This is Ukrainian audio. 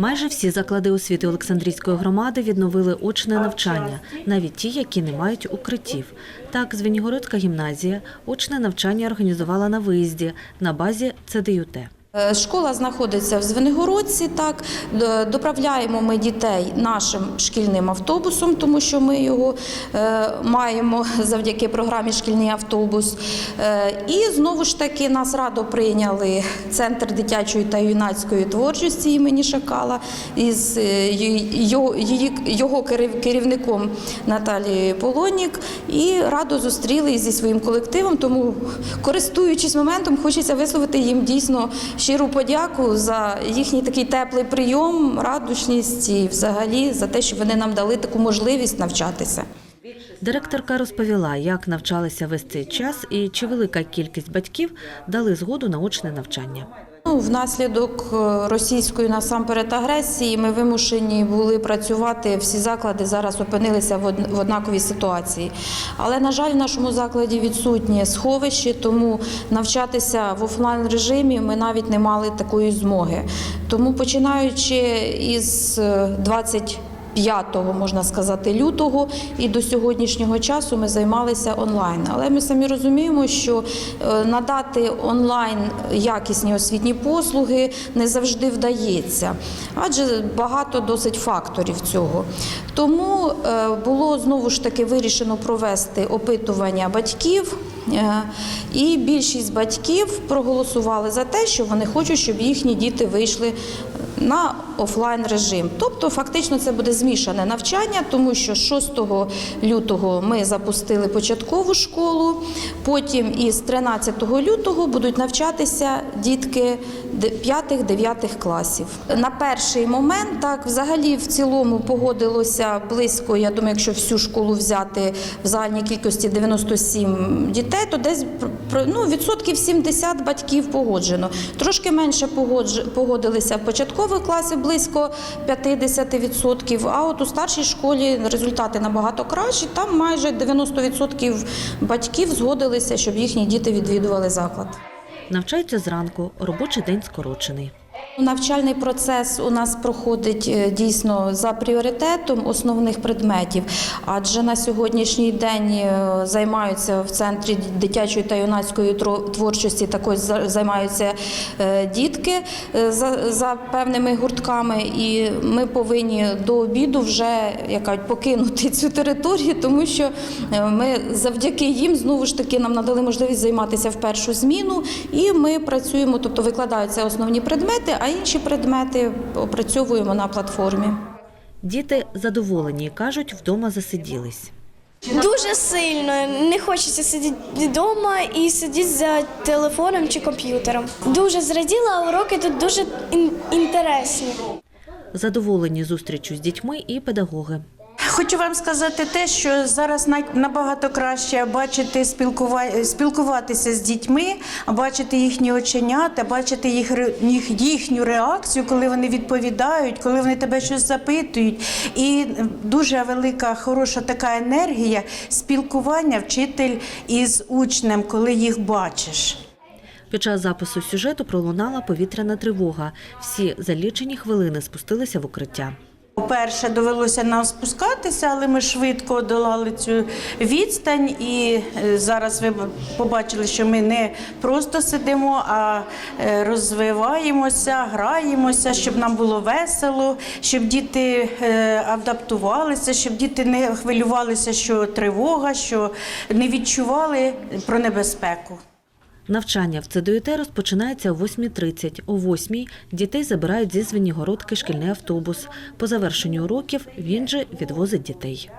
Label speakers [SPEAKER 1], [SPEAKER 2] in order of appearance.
[SPEAKER 1] Майже всі заклади освіти Олександрійської громади відновили очне навчання, навіть ті, які не мають укриттів. Так, Звенігородська гімназія очне навчання організувала на виїзді на базі ЦДЮТ.
[SPEAKER 2] Е, Школа знаходиться в Звенигородці. Так доправляємо ми дітей нашим шкільним автобусом, тому що ми його е, маємо завдяки програмі Шкільний автобус. Е, і знову ж таки нас радо прийняли центр дитячої та юнацької творчості імені Шакала із його керівником Наталією Полонік. І радо зустріли зі своїм колективом. Тому, користуючись моментом, хочеться висловити їм дійсно щиру подяку за їхній такий теплий прийом, радушність і взагалі за те, що вони нам дали таку можливість навчатися.
[SPEAKER 1] Директорка розповіла, як навчалися весь цей час і чи велика кількість батьків дали згоду на очне навчання.
[SPEAKER 2] Ну, внаслідок е, російської насамперед агресії ми вимушені були працювати. Всі заклади зараз опинилися в однаковій ситуації. Але на жаль, в нашому закладі відсутнє сховище, тому навчатися в офлайн режимі ми навіть не мали такої змоги. Тому починаючи із е, 20 5 можна сказати лютого і до сьогоднішнього часу ми займалися онлайн. Але ми самі розуміємо, що е, надати онлайн якісні освітні послуги не завжди вдається, адже багато досить факторів цього. Тому е, було знову ж таки вирішено провести опитування батьків. Е, І більшість батьків проголосували за те, що вони хочуть, щоб їхні діти вийшли на офлайн режим. Тобто, фактично, це буде змішане навчання, тому що 6 лютого ми запустили початкову школу. Потім із 13 лютого будуть навчатися дітки 5-9 класів. На перший момент так взагалі в цілому погодилося близько. Я думаю, якщо всю школу взяти в загальній кількості 97 дітей, то десь ну, відсотків 70 батьків погоджено. Трошки менше погодилися в початкових класів, близько 50%, А от у старшій школі результати набагато кращі. Там майже 90% батьків згодилися, щоб їхні діти відвідували заклад.
[SPEAKER 1] Навчаються зранку, робочий день скорочений.
[SPEAKER 2] Навчальний процес у нас проходить е, дійсно за пріоритетом основних предметів, адже на сьогоднішній день е, займаються в центрі дитячої та юнацької творчості, також за- займаються е, дітки за, за певними гуртками, і ми повинні до обіду вже як кажуть, покинути цю територію, тому що ми завдяки їм знову ж таки нам надали можливість займатися в першу зміну, і ми працюємо, тобто викладаються основні предмети, а інші предмети опрацьовуємо на платформі.
[SPEAKER 1] Діти задоволені і кажуть, вдома засиділись.
[SPEAKER 3] Дуже сильно не хочеться сидіти вдома і сидіти за телефоном чи комп'ютером. Дуже зраділа, а уроки тут дуже інтересні.
[SPEAKER 1] Задоволені зустрічю з дітьми і педагоги.
[SPEAKER 4] Хочу вам сказати те, що зараз набагато краще бачити спілкува... спілкуватися з дітьми, бачити їхні оченята, бачити їх... їх їхню реакцію, коли вони відповідають, коли вони тебе щось запитують. І дуже велика, хороша така енергія спілкування вчитель із учнем, коли їх бачиш.
[SPEAKER 1] Під час запису сюжету пролунала повітряна тривога. Всі за лічені хвилини спустилися в укриття.
[SPEAKER 4] Перше довелося нам спускатися, але ми швидко долали цю відстань. І е, зараз ви побачили, що ми не просто сидимо, а е, розвиваємося, граємося, щоб нам було весело, щоб діти е, адаптувалися, щоб діти не хвилювалися, що тривога, що не відчували про небезпеку.
[SPEAKER 1] Навчання в ЦДЮТ розпочинається о 8.30. О 8.00 дітей забирають зі Звенігородки шкільний автобус. По завершенню уроків він же відвозить дітей.